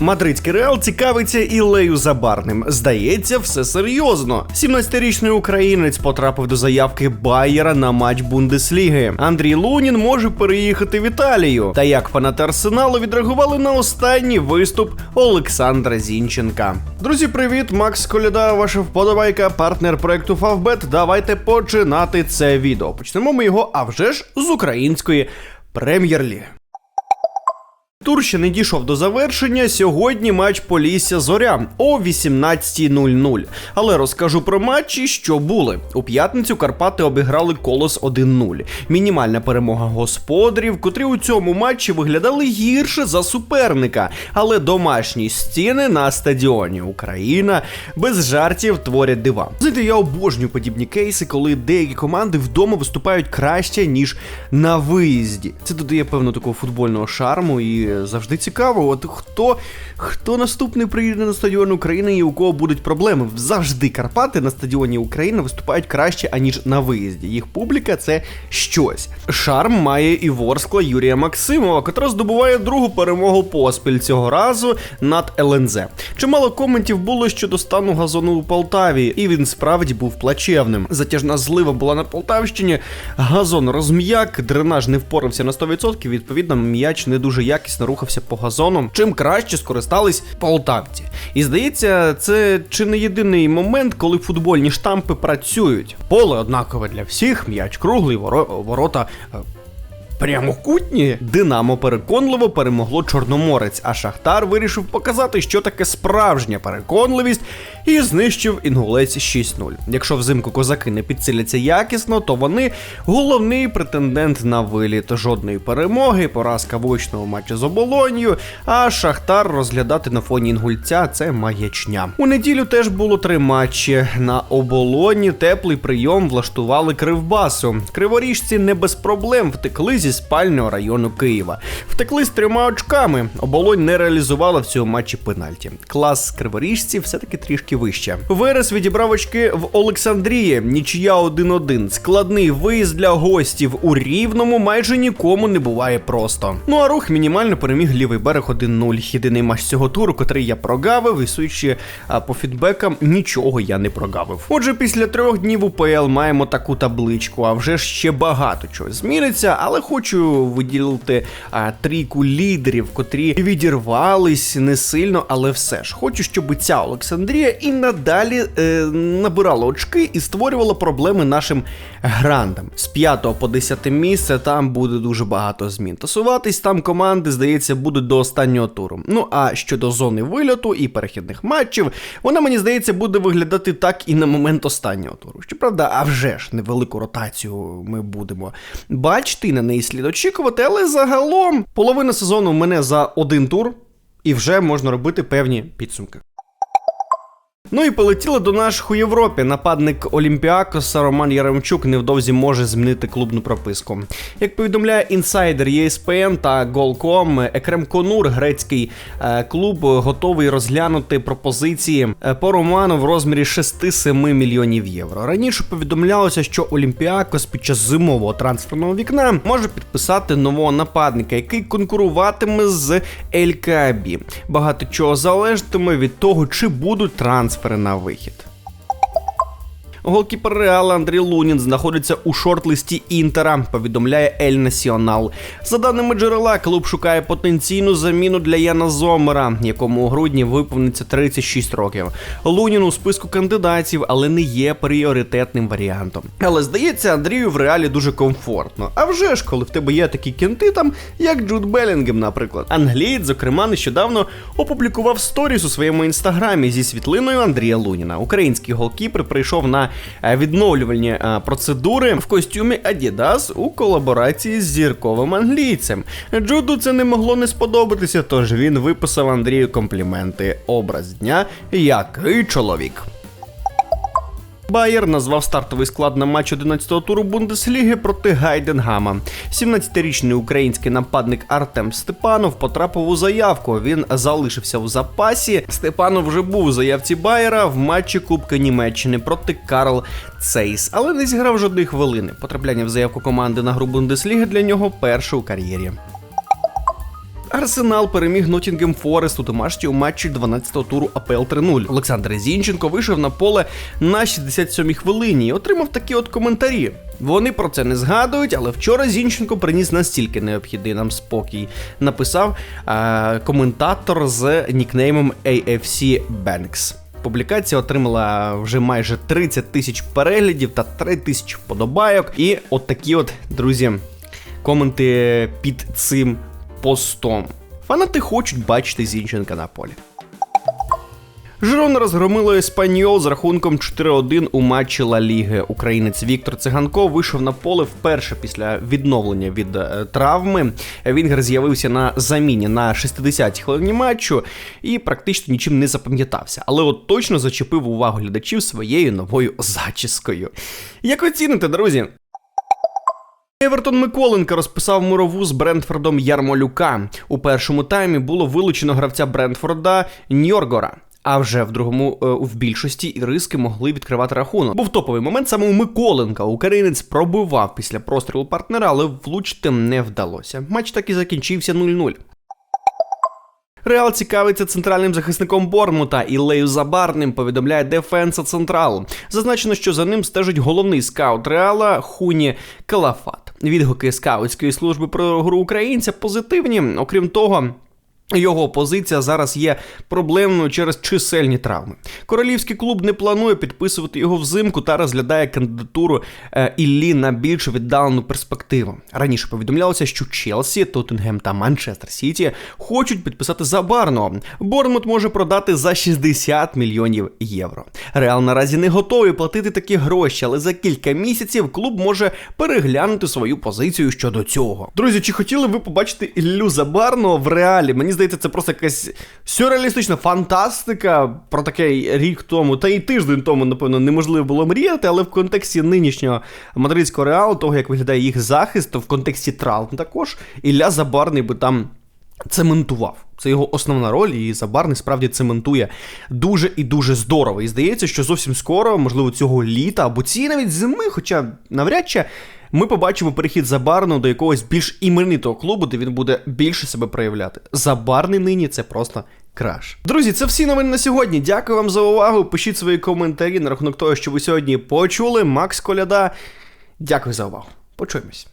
Мадридський реал цікавиться Ілею Забарним. Здається, все серйозно. 17-річний українець потрапив до заявки Байера на матч Бундесліги. Андрій Лунін може переїхати в Італію. Та як фанати Арсеналу відреагували на останній виступ Олександра Зінченка. Друзі, привіт! Макс Коляда, ваша вподобайка, партнер проекту Фавбет. Давайте починати це відео. Почнемо ми його, а вже ж з української прем'єр-ліги. Тур ще не дійшов до завершення. Сьогодні матч Полісся Зоря о 18.00. Але розкажу про матчі, що були. У п'ятницю Карпати обіграли колос 1-0. Мінімальна перемога господарів, котрі у цьому матчі виглядали гірше за суперника. Але домашні стіни на стадіоні Україна без жартів творять дива. Знаєте, я обожнюю подібні кейси, коли деякі команди вдома виступають краще, ніж на виїзді. Це додає певно такого футбольного шарму і завжди цікаво. От хто хто наступний приїде на стадіон України і у кого будуть проблеми? Завжди Карпати на стадіоні України виступають краще, аніж на виїзді. Їх публіка це щось. Шарм має і Ворскла Юрія Максимова, котра здобуває другу перемогу поспіль цього разу над ЛНЗ. Чимало коментів було щодо стану газону у Полтаві, і він справді був плачевним. Затяжна злива була на Полтавщині, газон розм'як, дренаж не впорався на 100%, відповідно, м'яч не дуже якісно рухався по газону, чим краще скористались полтавці. І здається, це чи не єдиний момент, коли футбольні штампи працюють. Поле однакове для всіх, м'яч круглий, воро- ворота. Прямокутні Динамо переконливо перемогло Чорноморець, а Шахтар вирішив показати, що таке справжня переконливість, і знищив інгулець 6-0. Якщо взимку козаки не підсиляться якісно, то вони головний претендент на виліт. Жодної перемоги, поразка в очному матчі з оболонью, а Шахтар розглядати на фоні інгульця це маячня. У неділю теж було три матчі. На оболоні теплий прийом влаштували кривбасу. Криворіжці не без проблем втекли зі спального району Києва. Втекли з трьома очками. Оболонь не реалізувала в цьому матчі пенальті. Клас криворіжців все-таки трішки вище. Верес відібрав очки в Олександрії. Нічия 1-1. Складний виїзд для гостів у рівному майже нікому не буває просто. Ну а рух мінімально переміг лівий берег 1-0. Єдиний матч цього туру, котрий я прогавив, і судячи по фідбекам, нічого я не прогавив. Отже, після трьох днів УПЛ маємо таку табличку, а вже ще багато чого зміниться, але хочу виділити а, трійку лідерів, котрі відірвались не сильно, але все ж хочу, щоб ця Олександрія і надалі е, набирала очки і створювала проблеми нашим грандам. З 5 по 10 місце там буде дуже багато змін. Тасуватись там команди, здається, будуть до останнього туру. Ну а щодо зони вильоту і перехідних матчів, вона мені здається буде виглядати так і на момент останнього туру. Щоправда, а вже ж невелику ротацію ми будемо бачити, і на неї слід очікувати, але загалом половина сезону мене за один тур, і вже можна робити певні підсумки. Ну і полетіли до наших у Європі. Нападник Олімпіакоса Роман Яремчук невдовзі може змінити клубну прописку. Як повідомляє інсайдер ЄСПН та Голком, Екрем Конур, грецький е, клуб, готовий розглянути пропозиції е, по роману в розмірі 6-7 мільйонів євро. Раніше повідомлялося, що Олімпіакос під час зимового трансферного вікна може підписати нового нападника, який конкуруватиме з Ель Каабі. Багато чого залежатиме від того, чи будуть трансфери на вихід. Голкіпер Реала Андрій Лунін знаходиться у шорт-листі Інтера, повідомляє Ель Націонал. За даними джерела, клуб шукає потенційну заміну для Яна Зомера, якому у грудні виповниться 36 років. Лунін у списку кандидатів, але не є пріоритетним варіантом. Але здається, Андрію в реалі дуже комфортно. А вже ж, коли в тебе є такі кінти, там як Джуд Белінгем, наприклад. Англієць, зокрема, нещодавно опублікував сторіс у своєму інстаграмі зі світлиною Андрія Луніна. Український голкіпер прийшов на відновлювальні е, процедури в костюмі Adidas у колаборації з зірковим англійцем. Джуду це не могло не сподобатися, тож він виписав Андрію компліменти. Образ дня який чоловік. Байер назвав стартовий склад на матч 11-го туру Бундесліги проти Гайденгама. 17-річний український нападник Артем Степанов потрапив у заявку. Він залишився в запасі. Степанов вже був у заявці Байера в матчі Кубка Німеччини проти Карл Цейс, але не зіграв жодної хвилини. Потрапляння в заявку команди на гру Бундесліги для нього перше у кар'єрі. Арсенал переміг Ноттінгем Форест у домашньому матчі 12-го туру АПЛ 3-0. Олександр Зінченко вийшов на поле на 67-й хвилині і отримав такі от коментарі. Вони про це не згадують, але вчора Зінченко приніс настільки необхідний нам спокій. Написав е- коментатор з нікнеймом AFC Banks. Публікація отримала вже майже 30 тисяч переглядів та 3 тисячі вподобайок. І от такі от, друзі, коменти під цим постом. Фанати хочуть бачити Зінченка на полі. Жирона розгромило Еспаньол з рахунком 4-1 у матчі Ла Ліги. Українець Віктор Циганков вийшов на поле вперше після відновлення від е, травми. Вінгер з'явився на заміні на 60-й хвилині матчу і практично нічим не запам'ятався. Але от точно зачепив увагу глядачів своєю новою зачіскою. Як оціните, друзі? Евертон Миколенко розписав мурову з Брентфордом Ярмолюка. У першому таймі було вилучено гравця Брентфорда Ньоргора. А вже в другому е, в більшості іриски могли відкривати рахунок. Був топовий момент саме у Миколенка. Українець пробивав після прострілу партнера, але влучити не вдалося. Матч так і закінчився 0-0. Реал цікавиться центральним захисником Бормута Ілею Забарним, повідомляє Дефенса Централ. Зазначено, що за ним стежить головний скаут Реала Хуні Калафат. Відгуки скаутської служби про гру українця позитивні. Окрім того. Його позиція зараз є проблемною через чисельні травми. Королівський клуб не планує підписувати його взимку та розглядає кандидатуру е, Іллі на більш віддалену перспективу. Раніше повідомлялося, що Челсі, Тоттенгем та Манчестер Сіті хочуть підписати забарно. Борнмут може продати за 60 мільйонів євро. Реал наразі не готовий платити такі гроші, але за кілька місяців клуб може переглянути свою позицію щодо цього. Друзі, чи хотіли ви побачити Іллю Забарно в реалі? Мені здається, це просто якась сюрреалістична фантастика про таке рік тому, та й тиждень тому, напевно, неможливо було мріяти, але в контексті нинішнього мадридського реалу, того, як виглядає їх захист, то в контексті травм також Ілля Забарний би там. Цементував. Це його основна роль, і Забарний справді цементує дуже і дуже здорово. І здається, що зовсім скоро, можливо, цього літа або цієї навіть зими, хоча навряд чи ми побачимо перехід Забарного до якогось більш іменитого клубу, де він буде більше себе проявляти. Забарний нині це просто краш. Друзі, це всі новини на сьогодні. Дякую вам за увагу. Пишіть свої коментарі на рахунок того, що ви сьогодні почули. Макс Коляда. Дякую за увагу. Почуємось.